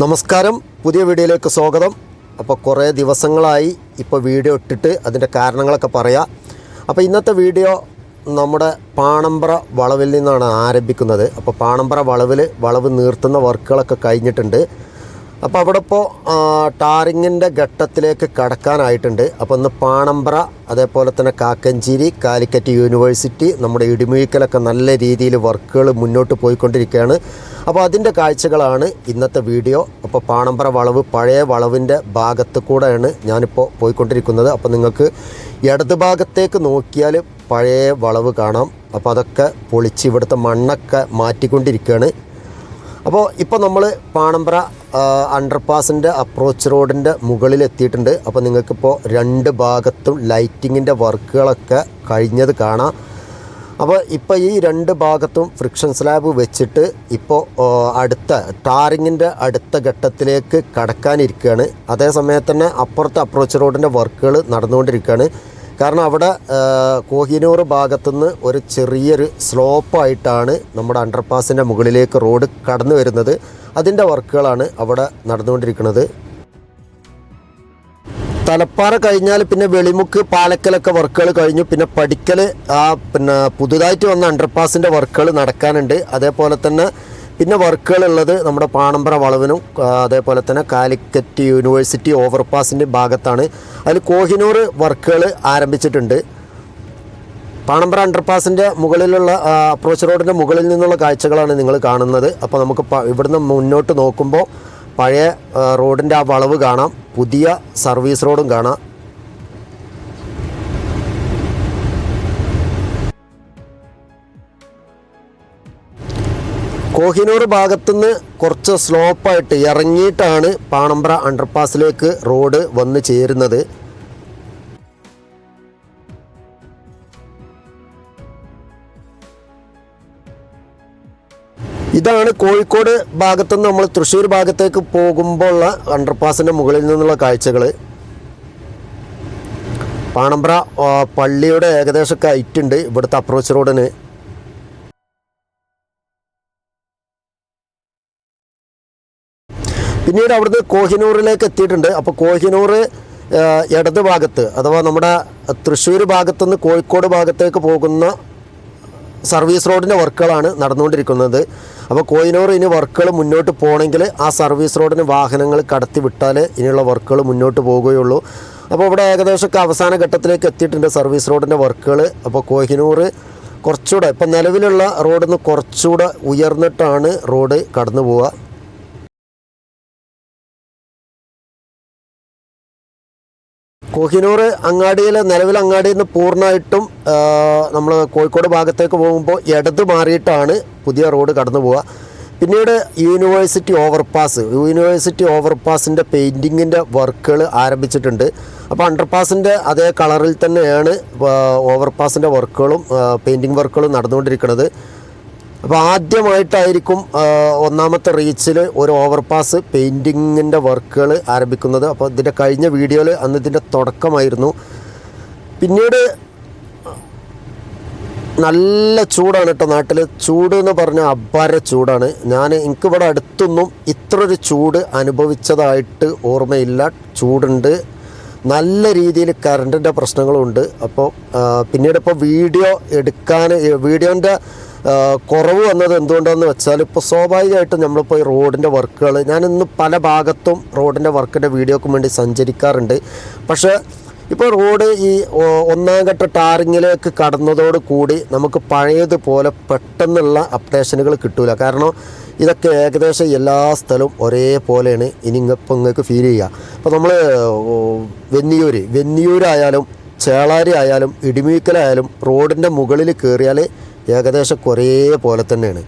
നമസ്കാരം. പുതിയ വീഡിയോയിലേക്ക് സ്വാഗതം. അപ്പോൾ കുറേ ദിവസങ്ങളായി ഇപ്പോൾ വീഡിയോ ഇട്ടിട്ട് അതിന്റെ കാരണങ്ങളൊക്കെ പറയാം. അപ്പോൾ ഇന്നത്തെ വീഡിയോ നമ്മുടെ പാണമ്പ്ര വളവിൽ നിന്നാണ് ആരംഭിക്കുന്നത്. അപ്പോൾ പാണമ്പ്ര വളവിൽ വളവ് നീർത്തുന്ന വർക്കുകളൊക്കെ കഴിഞ്ഞിട്ടുണ്ട്. അപ്പോൾ അവിടെ ഇപ്പോൾ ടാറിങ്ങിന്റെ ഘട്ടത്തിലേക്ക് കടക്കാനായിട്ടുണ്ട്. അപ്പോൾ ഇന്ന് പാണമ്പ്ര അതേപോലെ തന്നെ കാക്കഞ്ചേരി കാലിക്കറ്റ് യൂണിവേഴ്സിറ്റി നമ്മുടെ ഇടിമുഴിക്കലൊക്കെ നല്ല രീതിയിൽ വർക്കുകൾ മുന്നോട്ട് പോയിക്കൊണ്ടിരിക്കുകയാണ്. അപ്പോൾ അതിന്റെ കാഴ്ചകളാണ് ഇന്നത്തെ വീഡിയോ. അപ്പോൾ പാണമ്പ്ര വളവ് പഴയ വളവിന്റെ ഭാഗത്ത് കൂടെയാണ് ഞാനിപ്പോൾ പോയിക്കൊണ്ടിരിക്കുന്നത്. അപ്പോൾ നിങ്ങൾക്ക് ഇടത് ഭാഗത്തേക്ക് നോക്കിയാൽ പഴയ വളവ് കാണാം. അപ്പോൾ അതൊക്കെ പൊളിച്ച് ഇവിടുത്തെ മണ്ണൊക്കെ മാറ്റിക്കൊണ്ടിരിക്കുകയാണ്. അപ്പോൾ ഇപ്പോൾ നമ്മൾ പാണമ്പ്ര അണ്ടർപാസിന്റെ അപ്രോച്ച് റോഡിന്റെ മുകളിൽ എത്തിയിട്ടുണ്ട്. അപ്പോൾ നിങ്ങൾക്കിപ്പോൾ രണ്ട് ഭാഗത്തും ലൈറ്റിങ്ങിന്റെ വർക്കുകളൊക്കെ കഴിഞ്ഞത് കാണാം. അപ്പോൾ ഇപ്പോൾ ഈ രണ്ട് ഭാഗത്തും ഫ്രിക്ഷൻ സ്ലാബ് വെച്ചിട്ട് ഇപ്പോൾ അടുത്ത ടാറിങ്ങിന്റെ അടുത്ത ഘട്ടത്തിലേക്ക് കടക്കാനിരിക്കുകയാണ്. അതേ സമയത്ത് തന്നെ അപ്പുറത്തെ അപ്രോച്ച് റോഡിന്റെ വർക്കുകൾ നടന്നുകൊണ്ടിരിക്കുകയാണ്. കാരണം അവിടെ കോഹിനൂർ ഭാഗത്തുനിന്ന് ഒരു ചെറിയൊരു സ്ലോപ്പായിട്ടാണ് നമ്മുടെ അണ്ടർപാസിന്റെ മുകളിലേക്ക് റോഡ് കടന്നു വരുന്നത്. അതിന്റെ വർക്കുകളാണ് അവിടെ നടന്നുകൊണ്ടിരിക്കുന്നത്. തലപ്പാറ കഴിഞ്ഞാൽ പിന്നെ വെളിമുക്ക് പാലക്കലൊക്കെ വർക്കുകൾ കഴിഞ്ഞു. പിന്നെ പഠിക്കൽ ആ പിന്നെ പുതുതായിട്ട് വന്ന അണ്ടർപാസിന്റെ വർക്കുകൾ നടക്കാനുണ്ട്. അതേപോലെ തന്നെ പിന്നെ വർക്കുകൾ ഉള്ളത് നമ്മുടെ പാണമ്പ്ര വളവിനും അതേപോലെ തന്നെ കാലിക്കറ്റ് യൂണിവേഴ്സിറ്റി ഓവർപാസിന്റെ ഭാഗത്താണ്. അതിൽ കോഹിനൂർ വർക്കുകൾ ആരംഭിച്ചിട്ടുണ്ട്. പാണമ്പ്ര അണ്ടർപാസിന്റെ മുകളിലുള്ള അപ്രോച്ച് റോഡിന്റെ മുകളിൽ നിന്നുള്ള കാഴ്ചകളാണ് നിങ്ങൾ കാണുന്നത്. അപ്പോൾ നമുക്ക് ഇവിടുന്ന് മുന്നോട്ട് നോക്കുമ്പോൾ പഴയ റോഡിന്റെ ആ വളവ് കാണാം പുതിയ സർവീസ് റോഡും കാണാം. കോഹിനൂർ ഭാഗത്തുനിന്ന് കുറച്ച് സ്ലോപ്പായിട്ട് ഇറങ്ങിയിട്ടാണ് പാണമ്പ്ര അണ്ടർപാസിലേക്ക് റോഡ് വന്ന് ചേരുന്നത്. ഇതാണ് കോഴിക്കോട് ഭാഗത്തുനിന്ന് നമ്മൾ തൃശ്ശൂർ ഭാഗത്തേക്ക് പോകുമ്പോൾ ഉള്ള അണ്ടർപാസിന്റെ മുകളിൽ നിന്നുള്ള കാഴ്ചകൾ പാണമ്പ്ര പള്ളിയുടെ ഏകദേശമൊക്കെ ഹൈറ്റുണ്ട് ഇവിടുത്തെ അപ്രോച്ച് റോഡിന് പിന്നീട് അവിടുന്ന് കോഹിനൂറിലേക്ക് എത്തിയിട്ടുണ്ട്. അപ്പോൾ കോഹിനൂർ ഇടത് ഭാഗത്ത് അഥവാ നമ്മുടെ തൃശ്ശൂർ ഭാഗത്തുനിന്ന് കോഴിക്കോട് ഭാഗത്തേക്ക് പോകുന്ന സർവീസ് റോഡിന്റെ വർക്കുകളാണ് നടന്നുകൊണ്ടിരിക്കുന്നത്. അപ്പോൾ കോഹിനൂർ ഇനി വർക്കുകൾ മുന്നോട്ട് പോകണമെങ്കിൽ ആ സർവീസ് റോഡിന് വാഹനങ്ങൾ കടത്തി വിട്ടാൽ ഇനിയുള്ള വർക്കുകൾ മുന്നോട്ട് പോവുകയുള്ളൂ അപ്പോൾ ഇവിടെ ഏകദേശമൊക്കെ അവസാന ഘട്ടത്തിലേക്ക് എത്തിയിട്ടുണ്ട് സർവീസ് റോഡിന്റെ വർക്കുകൾ. അപ്പോൾ കോഹിനൂർ കുറച്ചുകൂടെ ഇപ്പം നിലവിലുള്ള റോഡിൽ നിന്ന് കുറച്ചുകൂടെ ഉയർന്നിട്ടാണ് റോഡ് കടന്നു പോവുക കോഹിനൂർ അങ്ങാടിയിൽ നിലവിൽ അങ്ങാടിയിൽ നിന്ന് പൂർണമായിട്ടും നമ്മൾ കോഴിക്കോട് ഭാഗത്തേക്ക് പോകുമ്പോൾ ഇടത് മാറിയിട്ടാണ് പുതിയ റോഡ് കടന്നു പോവുക. പിന്നീട് യൂണിവേഴ്സിറ്റി ഓവർപാസ്. യൂണിവേഴ്സിറ്റി ഓവർപാസിന്റെ പെയിന്റിങ്ങിന്റെ വർക്കുകൾ ആരംഭിച്ചിട്ടുണ്ട്. അപ്പോൾ അണ്ടർപാസിന്റെ അതേ കളറിൽ തന്നെയാണ് ഓവർപാസിന്റെ വർക്കുകളും പെയിന്റിങ് വർക്കുകളും നടന്നുകൊണ്ടിരിക്കുന്നത്. അപ്പോൾ ആദ്യമായിട്ടായിരിക്കും ഒന്നാമത്തെ റീച്ചിൽ ഒരു ഓവർപാസ് പെയിന്റിങ്ങിന്റെ വർക്കുകൾ ആരംഭിക്കുന്നത്. അപ്പോൾ ഇതിന്റെ കഴിഞ്ഞ വീഡിയോയിൽ അന്ന് ഇതിന്റെ തുടക്കമായിരുന്നു. പിന്നീട് നല്ല ചൂടാണ് കേട്ടോ നാട്ടിൽ ചൂട് എന്ന് പറഞ്ഞാൽ അപാര ചൂടാണ്. ഞാൻ എനിക്കിവിടെ അടുത്തൊന്നും ഇത്ര ഒരു ചൂട് അനുഭവിച്ചതായിട്ട് ഓർമ്മയില്ല. ചൂടുണ്ട്. നല്ല രീതിയിൽ കറണ്ടിന്റെ പ്രശ്നങ്ങളുണ്ട്. അപ്പോൾ പിന്നീട് ഇപ്പോൾ വീഡിയോ എടുക്കാൻ വീഡിയോന്റെ കുറവ് വന്നത് എന്തുകൊണ്ടാണെന്ന് വെച്ചാൽ ഇപ്പോൾ സ്വാഭാവികമായിട്ടും നമ്മളിപ്പോൾ ഈ റോഡിന്റെ വർക്കുകൾ ഞാൻ പല ഭാഗത്തും റോഡിന്റെ വർക്കിന്റെ വീഡിയോക്കും വേണ്ടി സഞ്ചരിക്കാറുണ്ട്. പക്ഷേ ഇപ്പോൾ റോഡ് ഈ ഒന്നാം ഘട്ട ടാറിങ്ങിലേക്ക് കടന്നതോട് കൂടി നമുക്ക് പഴയതുപോലെ പെട്ടെന്നുള്ള അപ്ഡേഷനുകൾ കിട്ടൂല. കാരണം ഇതൊക്കെ ഏകദേശം എല്ലാ സ്ഥലവും ഒരേപോലെയാണ്. ഇനി ഇങ്ങപ്പോൾ ഇങ്ങൾക്ക് ഫീൽ ചെയ്യുക അപ്പോൾ നമ്മൾ വെന്നിയൂർ വെന്നിയൂരായാലും ചേളാരി ആയാലും ഇടിമീക്കലായാലും റോഡിന്റെ മുകളിൽ കയറിയാൽ ഏകദേശം കുറേ പോലെ തന്നെയാണ്.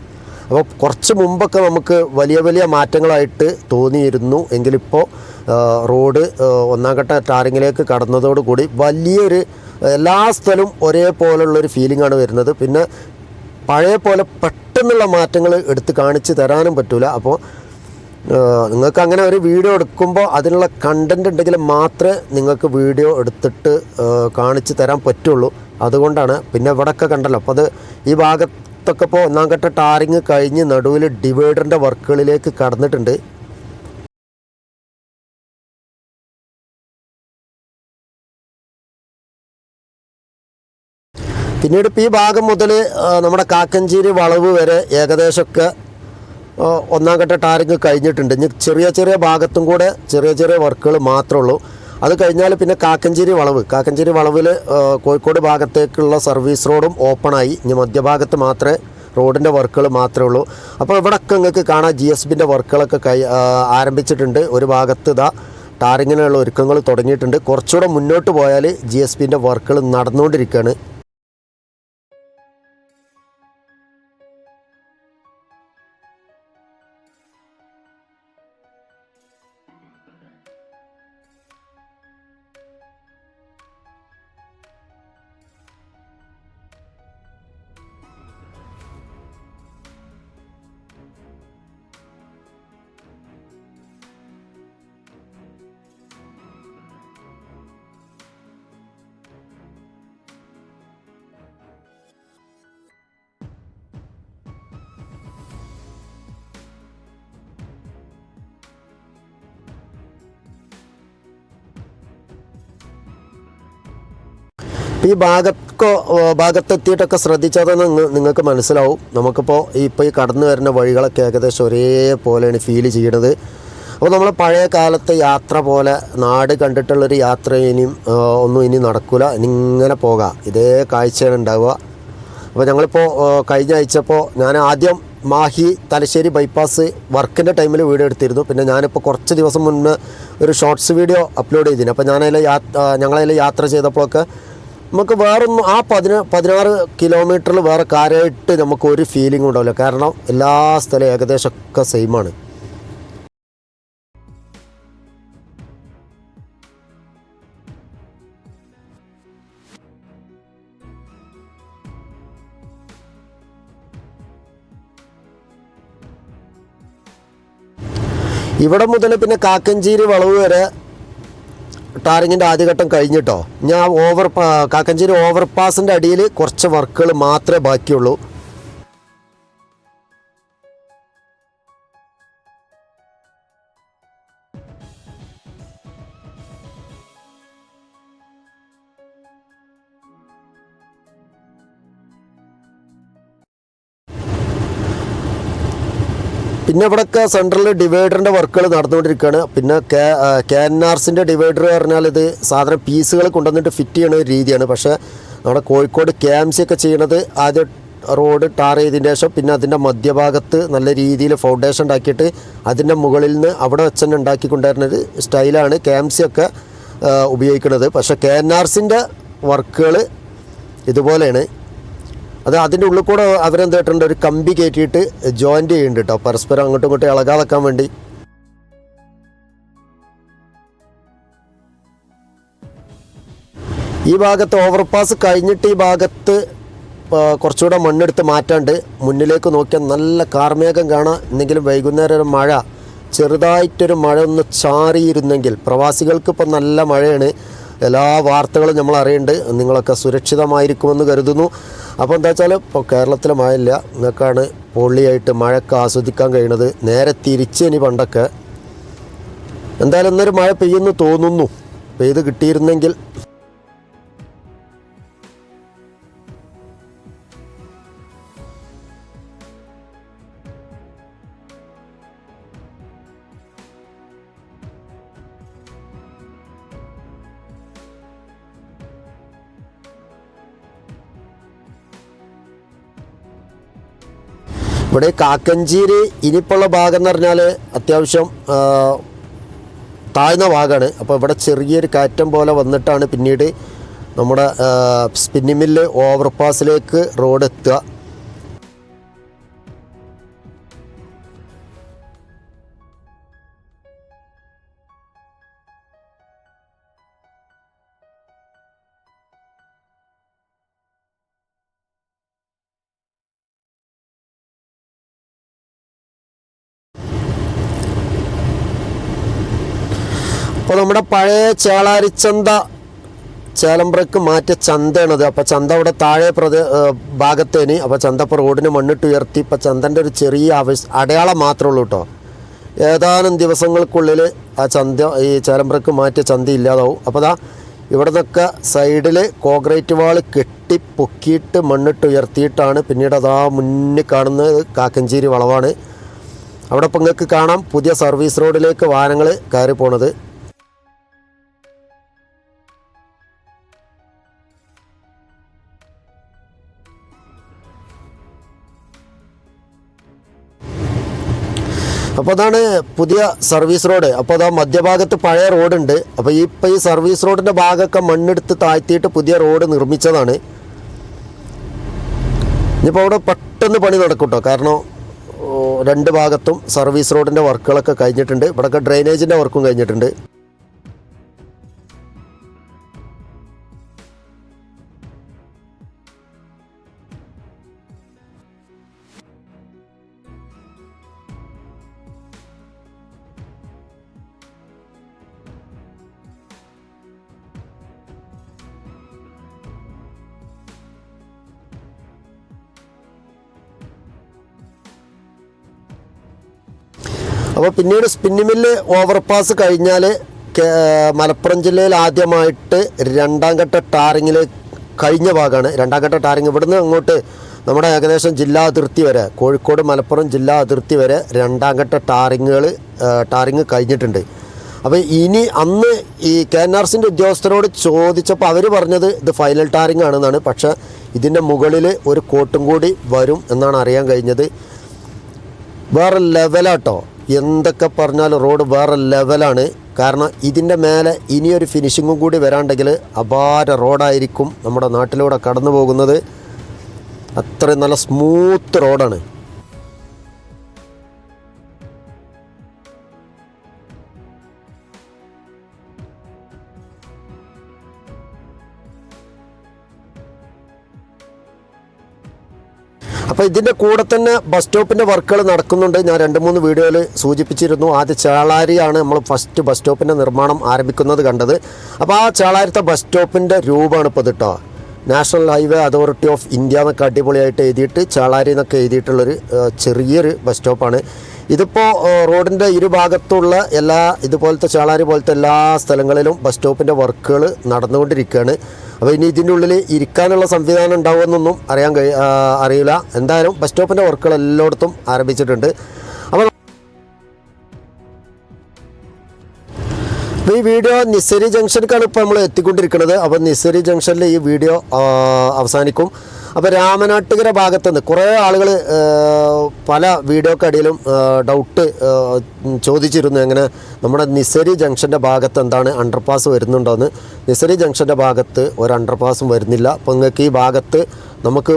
അപ്പോൾ കുറച്ച് മുമ്പൊക്കെ നമുക്ക് വലിയ വലിയ മാറ്റങ്ങളായിട്ട് തോന്നിയിരുന്നു. എങ്കിലിപ്പോൾ റോഡ് ഒന്നാം ഘട്ട ടാറിങ്ങിലേക്ക് കടന്നതോടുകൂടി വലിയൊരു എല്ലാ സ്ഥലവും ഒരേപോലുള്ളൊരു ഫീലിംഗാണ് വരുന്നത്. പിന്നെ പഴയ പോലെ പെട്ടെന്നുള്ള മാറ്റങ്ങൾ എടുത്ത് കാണിച്ച് തരാനും പറ്റില്ല അപ്പോൾ നിങ്ങൾക്ക് അങ്ങനെ ഒരു വീഡിയോ എടുക്കുമ്പോൾ അതിനുള്ള കണ്ടന്റ് ഉണ്ടെങ്കിൽ മാത്രമേ നിങ്ങൾക്ക് വീഡിയോ എടുത്തിട്ട് കാണിച്ച് തരാൻ പറ്റുള്ളൂ. അതുകൊണ്ടാണ് പിന്നെ ഇവിടൊക്കെ കണ്ടല്ലോ. അപ്പോൾ അത് ഈ ഭാഗത്തൊക്കെ ഇപ്പോൾ ഒന്നാം ഘട്ട ടാറിങ് കഴിഞ്ഞ് നടുവിൽ ഡിവൈഡറിന്റെ വർക്കുകളിലേക്ക് കടന്നിട്ടുണ്ട്. പിന്നീട് ഇപ്പോൾ ഈ ഭാഗം മുതൽ നമ്മുടെ കാക്കഞ്ചേരി വളവ് വരെ ഏകദേശമൊക്കെ ഒന്നാം ഘട്ട ടാറിങ് കഴിഞ്ഞിട്ടുണ്ട്. ഇനി ചെറിയ ചെറിയ ഭാഗത്തും കൂടെ ചെറിയ ചെറിയ വർക്കുകൾ മാത്രമേ ഉള്ളൂ. അത് കഴിഞ്ഞാൽ പിന്നെ കാക്കഞ്ചേരി വളവ്. കാക്കഞ്ചേരി വളവിൽ കോഴിക്കോട് ഭാഗത്തേക്കുള്ള സർവീസ് റോഡും ഓപ്പണായി. ഇനി മധ്യഭാഗത്ത് മാത്രമേ റോഡിന്റെ വർക്കുകൾ മാത്രമേ ഉള്ളൂ. അപ്പോൾ ഇവിടെയൊക്കെ നിങ്ങൾക്ക് കാണാം ജി എസ് ബിന്റെ വർക്കുകളൊക്കെ കൈ ആരംഭിച്ചിട്ടുണ്ട്. ഒരു ഭാഗത്ത് ഇതാ ടാറിങ്ങിനുള്ള ഒരുക്കങ്ങൾ തുടങ്ങിയിട്ടുണ്ട്. കുറച്ചുകൂടെ മുന്നോട്ട് പോയാൽ ജി എസ് ബിന്റെ വർക്കുകൾ നടന്നുകൊണ്ടിരിക്കുകയാണ്. ഈ ഭാഗക്കോ ഭാഗത്തെത്തിയിട്ടൊക്കെ ശ്രദ്ധിച്ചാൽ തന്നെ നിങ്ങൾക്ക് മനസ്സിലാവും. നമുക്കിപ്പോൾ ഇപ്പോൾ ഈ കടന്നു വരുന്ന വഴികളൊക്കെ ഏകദേശം ഒരേപോലെയാണ് ഫീൽ ചെയ്യണത്. അപ്പോൾ നമ്മൾ പഴയ കാലത്തെ യാത്ര പോലെ നാട് കണ്ടിട്ടുള്ളൊരു യാത്ര ഇനിയും ഒന്നും ഇനി നടക്കില്ല ഇങ്ങനെ പോകാം. ഇതേ കാഴ്ചയാണ് ഉണ്ടാവുക. അപ്പോൾ ഞങ്ങളിപ്പോൾ കഴിഞ്ഞ ആഴ്ചപ്പോൾ ഞാൻ ആദ്യം മാഹി തലശ്ശേരി ബൈപ്പാസ് വർക്കിന്റെ ടൈമിൽ വീഡിയോ എടുത്തിരുന്നു. പിന്നെ ഞാനിപ്പോൾ കുറച്ച് ദിവസം മുന്നേ ഒരു ഷോർട്സ് വീഡിയോ അപ്ലോഡ് ചെയ്തിരുന്നു അപ്പോൾ ഞാനതിൽ യാത്ര ഞങ്ങളതിൽ യാത്ര ചെയ്തപ്പോഴൊക്കെ നമുക്ക് വേറൊന്നും ആ പതിന പതിനാറ് കിലോമീറ്ററിൽ വേറെ കാര്യമായിട്ട് നമുക്ക് ഒരു ഫീലിംഗ് ഉണ്ടാവില്ല. കാരണം എല്ലാ സ്ഥലവും ഏകദേശം ഒക്കെ സെയിമാണ് ഇവിടെ മുതൽ പിന്നെ കാക്കഞ്ചേരി വളവ് വരെ ടാറിങ്ങിന്റെ ആദ്യഘട്ടം കഴിഞ്ഞിട്ടോ? ഞാൻ ഓവർ കാക്കഞ്ചേരി ഓവർ പാസിന്റെ അടിയിൽ കുറച്ച് വർക്കുകൾ മാത്രമേ ബാക്കിയുള്ളൂ. പിന്നെ ഇവിടെയൊക്കെ സെൻട്രൽ ഡിവൈഡറിന്റെ വർക്കുകൾ നടന്നുകൊണ്ടിരിക്കുകയാണ്. പിന്നെ കെ കെ എൻ ആർസിന്റെ ഡിവൈഡർ പറഞ്ഞാൽ ഇത് സാധനം പീസുകൾ കൊണ്ടുവന്നിട്ട് ഫിറ്റ് ചെയ്യണ ഒരു രീതിയാണ്. പക്ഷേ നമ്മുടെ കോഴിക്കോട് കെ എം സി ഒക്കെ ചെയ്യണത് ആദ്യം റോഡ് ടാർ ചെയ്തതിന് ശേഷം പിന്നെ അതിന്റെ മധ്യഭാഗത്ത് നല്ല രീതിയിൽ ഫൗണ്ടേഷൻ ഉണ്ടാക്കിയിട്ട് അതിന്റെ മുകളിൽ നിന്ന് അവിടെ വെച്ച് തന്നെ ഉണ്ടാക്കിക്കൊണ്ടുവരുന്ന ഒരു സ്റ്റൈലാണ് കെ എം സി ഒക്കെ ഉപയോഗിക്കുന്നത്. പക്ഷേ കെ എൻ ആർസിന്റെ വർക്കുകൾ ഇതുപോലെയാണ്. അത് അതിന്റെ ഉള്ളിൽ കൂടെ അവരെന്ത് കേട്ടിട്ടുണ്ട് ഒരു കമ്പി കയറ്റിയിട്ട് ജോയിന്റ് ചെയ്യുന്നുണ്ട് കേട്ടോ പരസ്പരം അങ്ങോട്ടും ഇങ്ങോട്ടും ഇളകാതെക്കാൻ വേണ്ടി. ഈ ഭാഗത്ത് ഓവർപാസ് കഴിഞ്ഞിട്ട് ഈ ഭാഗത്ത് കുറച്ചുകൂടെ മണ്ണെടുത്ത് മാറ്റാണ്ട് മുന്നിലേക്ക് നോക്കിയാൽ നല്ല കാർമേഘം കാണാം. എന്തെങ്കിലും വൈകുന്നേരം ഒരു മഴ ചെറുതായിട്ടൊരു മഴ ഒന്ന് ചാറിയിരുന്നെങ്കിൽ പ്രവാസികൾക്ക് ഇപ്പം നല്ല മഴയാണ്. എല്ലാ വാർത്തകളും നമ്മൾ അറിയുന്നുണ്ട്. നിങ്ങളൊക്കെ സുരക്ഷിതമായിരിക്കുമെന്ന് കരുതുന്നു. അപ്പോൾ എന്താ വെച്ചാൽ ഇപ്പോൾ കേരളത്തിൽ മഴ ഇല്ല നിങ്ങൾക്കാണ് പൊള്ളിയായിട്ട് മഴയൊക്കെ ആസ്വദിക്കാൻ കഴിയണത് നേരെ തിരിച്ച് ഇനി പണ്ടൊക്കെ. എന്തായാലും ഇന്നൊരു മഴ പെയ്യുന്നു തോന്നുന്നു. പെയ്ത് കിട്ടിയിരുന്നെങ്കിൽ ഇവിടെ കാക്കഞ്ചേരി ഇനിയിപ്പുള്ള ഭാഗം എന്ന് പറഞ്ഞാൽ അത്യാവശ്യം താഴ്ന്ന ഭാഗമാണ്. അപ്പോൾ ഇവിടെ ചെറിയൊരു കാറ്റം പോലെ വന്നിട്ടാണ് പിന്നീട് നമ്മുടെ സ്പിന്നിമില്ല് ഓവർപാസിലേക്ക് റോഡ് എത്തുക. നമ്മുടെ പഴയ ചേളാരിച്ചന്ത ചേലമ്പ്രക്ക് മാറ്റിയ ചന്തയാണത്. അപ്പോൾ ചന്ത അവിടെ താഴെ പ്രദേ ഭാഗത്തേന് അപ്പോൾ ചന്ത ഇപ്പോൾ റോഡിന് മണ്ണിട്ട് ഉയർത്തി ഇപ്പോൾ ചന്തന്റെ ഒരു ചെറിയ ആവശ്യ അടയാളം മാത്രമേ ഉള്ളൂ കേട്ടോ ഏതാനും ദിവസങ്ങൾക്കുള്ളിൽ ആ ചന്ത ഈ ചേലമ്പ്രക്ക് മാറ്റിയ ചന്ത ഇല്ലാതാവും. അപ്പോൾ ദാ ഇവിടെ നിന്നൊക്കെ സൈഡിൽ കോൺക്രീറ്റ് വാൾ കെട്ടി പൊക്കിയിട്ട് മണ്ണിട്ട് ഉയർത്തിയിട്ടാണ് പിന്നീട് അതാ മുന്നിൽ കാണുന്നത് കാക്കഞ്ചേരി വളവാണ്. അവിടെ ഇപ്പം നിങ്ങൾക്ക് കാണാം പുതിയ സർവീസ് റോഡിലേക്ക് വാഹനങ്ങൾ കയറി പോണത്. അപ്പോൾ അതാണ് പുതിയ സർവീസ് റോഡ്. അപ്പോൾ അതാ മധ്യഭാഗത്ത് പഴയ റോഡുണ്ട്. അപ്പോൾ ഈ ഇപ്പോൾ ഈ സർവീസ് റോഡിന്റെ ഭാഗമൊക്കെ മണ്ണെടുത്ത് താഴ്ത്തിയിട്ട് പുതിയ റോഡ് നിർമ്മിച്ചതാണ്. ഇനിയിപ്പോൾ അവിടെ പെട്ടെന്ന് പണി നടക്കും കേട്ടോ കാരണം രണ്ട് ഭാഗത്തും സർവീസ് റോഡിന്റെ വർക്കുകളൊക്കെ കഴിഞ്ഞിട്ടുണ്ട്. ഇവിടെയൊക്കെ ഡ്രെയിനേജിന്റെ വർക്കും കഴിഞ്ഞിട്ടുണ്ട്. അപ്പോൾ പിന്നീട് സ്പിന്നി മില്ല് ഓവർപാസ് കഴിഞ്ഞാൽ മലപ്പുറം ജില്ലയിൽ ആദ്യമായിട്ട് രണ്ടാം ഘട്ട ടാറിങ്ങിൽ കഴിഞ്ഞ ഭാഗമാണ് രണ്ടാം ഘട്ട ടാറിങ് ഇവിടുന്ന് അങ്ങോട്ട് നമ്മുടെ ഏകദേശം ജില്ലാ അതിർത്തി വരെ കോഴിക്കോട് മലപ്പുറം ജില്ലാ അതിർത്തി വരെ രണ്ടാം ഘട്ട ടാറിങ്ങുകൾ ടാറിങ് കഴിഞ്ഞിട്ടുണ്ട്. അപ്പോൾ ഇനി അന്ന് ഈ കെ എൻ ആർ സിന്റെ ഉദ്യോഗസ്ഥരോട് ചോദിച്ചപ്പോൾ അവർ പറഞ്ഞത് ഇത് ഫൈനൽ ടാറിങ് ആണെന്നാണ്. പക്ഷേ ഇതിന്റെ മുകളിൽ ഒരു കോട്ടും കൂടി വരും എന്നാണ് അറിയാൻ കഴിഞ്ഞത്. വേറെ ലെവലാട്ടോ എന്തൊക്കെ പറഞ്ഞാലും റോഡ് വേറെ ലെവലാണ് കാരണം ഇതിന്റെ മേലെ ഇനിയൊരു ഫിനിഷിങ്ങും കൂടി വരാണ്ടെങ്കിൽ അപാര റോഡായിരിക്കും നമ്മുടെ നാട്ടിലൂടെ കടന്നു പോകുന്നത് അത്രയും നല്ല സ്മൂത്ത് റോഡാണ് അപ്പോൾ ഇതിന്റെ കൂടെ തന്നെ ബസ് സ്റ്റോപ്പിന്റെ വർക്കുകൾ നടക്കുന്നുണ്ട്. ഞാൻ രണ്ട് മൂന്ന് വീഡിയോയിൽ സൂചിപ്പിച്ചിരുന്നു. ആദ്യ ചേളാരിയാണ് നമ്മൾ ഫസ്റ്റ് ബസ് സ്റ്റോപ്പിന്റെ നിർമ്മാണം ആരംഭിക്കുന്നത് കണ്ടത്. അപ്പോൾ ആ ചാളാരിത്തെ ബസ് സ്റ്റോപ്പിന്റെ രൂപമാണ് ഇപ്പോൾ ഇത് കേട്ടോ National Highway Authority of India എന്നൊക്കെ അടിപൊളിയായിട്ട് എഴുതിയിട്ട് ചാളാരി എന്നൊക്കെ എഴുതിയിട്ടുള്ളൊരു ചെറിയൊരു ബസ് സ്റ്റോപ്പാണ്. ഇതിപ്പോൾ റോഡിന്റെ ഇരുഭാഗത്തുള്ള എല്ലാ ഇതുപോലത്തെ ചാളാരി പോലത്തെ എല്ലാ സ്ഥലങ്ങളിലും ബസ് സ്റ്റോപ്പിന്റെ വർക്കുകൾ നടന്നുകൊണ്ടിരിക്കുകയാണ്. അപ്പോൾ ഇനി ഇതിന്റെ ഉള്ളിൽ ഇരിക്കാനുള്ള സംവിധാനം ഉണ്ടാവുമെന്നൊന്നും അറിയാൻ കഴി അറിയില്ല. എന്തായാലും ബസ് സ്റ്റോപ്പിന്റെ വർക്കുകൾ എല്ലായിടത്തും ആരംഭിച്ചിട്ടുണ്ട്. അപ്പോൾ ഈ വീഡിയോ നിസ്സരി ജംഗ്ഷനിലേക്കാണ് ഇപ്പോൾ നമ്മൾ എത്തിക്കൊണ്ടിരിക്കുന്നത്. അപ്പോൾ നിസ്സരി ജംഗ്ഷനിൽ ഈ വീഡിയോ അവസാനിക്കും. അപ്പോൾ രാമനാട്ടുകര ഭാഗത്ത് നിന്ന് കുറേ ആളുകൾ പല വീഡിയോക്കടിയിലും ഡൗട്ട് ചോദിച്ചിരുന്നു എങ്ങനെ നമ്മുടെ നിസരി ജംഗ്ഷന്റെ ഭാഗത്ത് എന്താണ് അണ്ടർപാസ് വരുന്നുണ്ടോയെന്ന് നിസരി ജംഗ്ഷന്റെ ഭാഗത്ത് ഒരു അണ്ടർപാസും വരുന്നില്ല. അപ്പോൾ നിങ്ങൾക്ക് ഈ ഭാഗത്ത് നമുക്ക്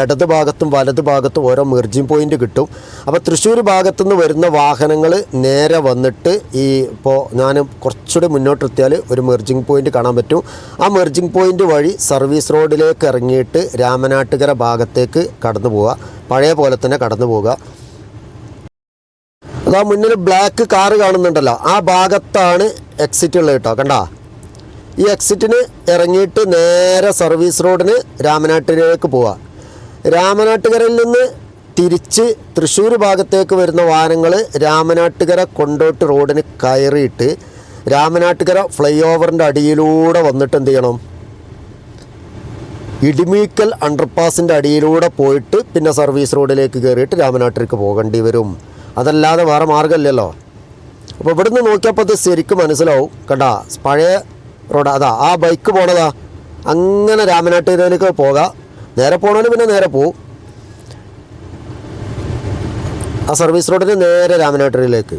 ഇടത് ഭാഗത്തും വലത് ഭാഗത്തും ഓരോ മെർജിങ് പോയിന്റ് കിട്ടും. അപ്പോൾ തൃശ്ശൂർ ഭാഗത്തു നിന്ന് വരുന്ന വാഹനങ്ങൾ നേരെ വന്നിട്ട് ഈ ഇപ്പോൾ ഞാൻ കുറച്ചുകൂടി മുന്നോട്ടെത്തിയാൽ ഒരു മെർജിങ് പോയിന്റ് കാണാൻ പറ്റും. ആ മെർജിങ് പോയിന്റ് വഴി സർവീസ് റോഡിലേക്ക് ഇറങ്ങിയിട്ട് രാമനാട്ടുകര ഭാഗത്തേക്ക് കടന്നു പോവുക. പഴയ പോലെ തന്നെ കടന്നു പോവുക. അതാ മുന്നിൽ ബ്ലാക്ക് കാറ് കാണുന്നുണ്ടല്ലോ. ആ ഭാഗത്താണ് എക്സിറ്റ് ഉള്ളത് കേട്ടോ. കണ്ടാ? ഈ എക്സിറ്റിന് ഇറങ്ങിയിട്ട് നേരെ സർവീസ് റോഡിന് രാമനാട്ടുകരയിലേക്ക് പോവുക. രാമനാട്ടുകരയിൽ നിന്ന് തിരിച്ച് തൃശ്ശൂർ ഭാഗത്തേക്ക് വരുന്ന വാഹനങ്ങൾ രാമനാട്ടുകര കൊണ്ടോട്ട് റോഡിന് കയറിയിട്ട് രാമനാട്ടുകര ഫ്ലൈ ഓവറിന്റെ അടിയിലൂടെ വന്നിട്ട് എന്ത് ചെയ്യണം? ഇടിമീക്കൽ അണ്ടർപാസിന്റെ അടിയിലൂടെ പോയിട്ട് പിന്നെ സർവീസ് റോഡിലേക്ക് കയറിയിട്ട് രാമനാട്ടിലേക്ക് പോകേണ്ടി വരും. അതല്ലാതെ വേറെ മാർഗമില്ലല്ലോ. അപ്പോൾ ഇവിടുന്ന് നോക്കിയപ്പോൾ അത് ശരിക്കും മനസ്സിലാവും. കണ്ടാ പഴയ റോഡ് അതാ ആ ബൈക്ക് പോണതാ. അങ്ങനെ രാമനാട്ടിലേക്ക് പോകാം. നേരെ പോകണമെങ്കിൽ പിന്നെ നേരെ പോവും. ആ സർവീസ് റോഡിന് നേരെ രാമനാട്ടുകരയിലേക്ക്.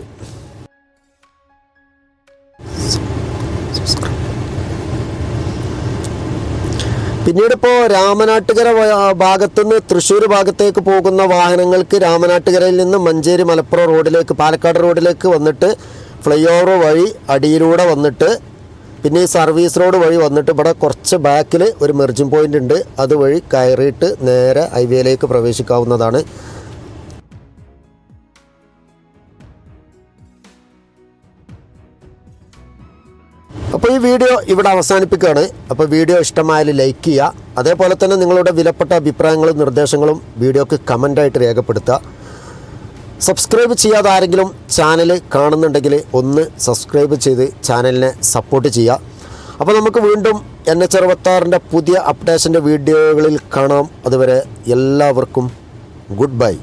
പിന്നീട് ഇപ്പോൾ രാമനാട്ടുകര ഭാഗത്തുനിന്ന് തൃശ്ശൂർ ഭാഗത്തേക്ക് പോകുന്ന വാഹനങ്ങൾക്ക് രാമനാട്ടുകരയിൽ നിന്ന് മഞ്ചേരി മലപ്പുറം റോഡിലേക്ക് പാലക്കാട് റോഡിലേക്ക് വന്നിട്ട് ഫ്ലൈ ഓവർ വഴി അടിയിലൂടെ വന്നിട്ട് പിന്നെ ഈ സർവീസ് റോഡ് വഴി വന്നിട്ട് ഇവിടെ കുറച്ച് ബാക്കിൽ ഒരു മെർജിങ് പോയിന്റ് ഉണ്ട്. അതുവഴി കയറിയിട്ട് നേരെ ഹൈവേയിലേക്ക് പ്രവേശിക്കാവുന്നതാണ്. അപ്പോൾ ഈ വീഡിയോ ഇവിടെ അവസാനിപ്പിക്കുകയാണ്. അപ്പോൾ വീഡിയോ ഇഷ്ടമായാൽ ലൈക്ക് ചെയ്യുക. അതേപോലെ തന്നെ നിങ്ങളുടെ വിലപ്പെട്ട അഭിപ്രായങ്ങളും നിർദ്ദേശങ്ങളും വീഡിയോക്ക് കമന്റായിട്ട് രേഖപ്പെടുത്തുക. സബ്സ്ക്രൈബ് ചെയ്യാതെ ആരെങ്കിലും ചാനൽ കാണുന്നുണ്ടെങ്കിൽ ഒന്ന് സബ്സ്ക്രൈബ് ചെയ്ത് ചാനലിനെ സപ്പോർട്ട് ചെയ്യുക. അപ്പോൾ നമുക്ക് വീണ്ടും എൻ എച്ച് അറുപത്താറിന്റെ പുതിയ അപ്ഡേഷന്റെ വീഡിയോകളിൽ കാണാം. അതുവരെ എല്ലാവർക്കും ഗുഡ് ബൈ